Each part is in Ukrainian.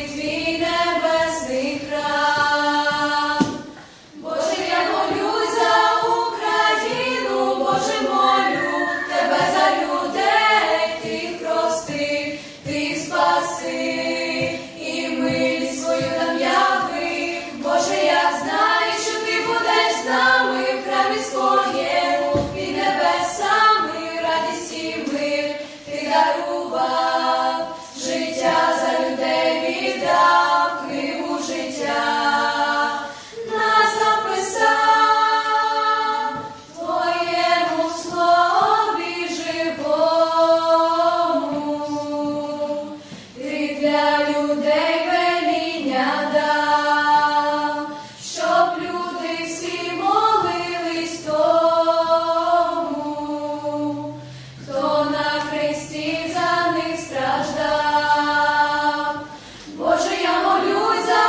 between для людей веління дав, щоб люди всі молились хто на хресті за них страждав. Боже, я молюсь за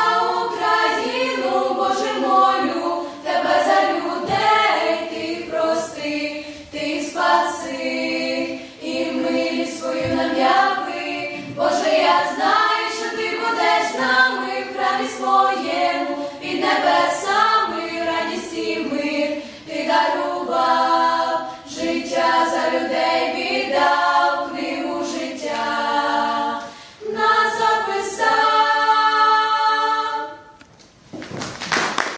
Україну, Боже молю, тебе за людей ти прости, ти спаси. Because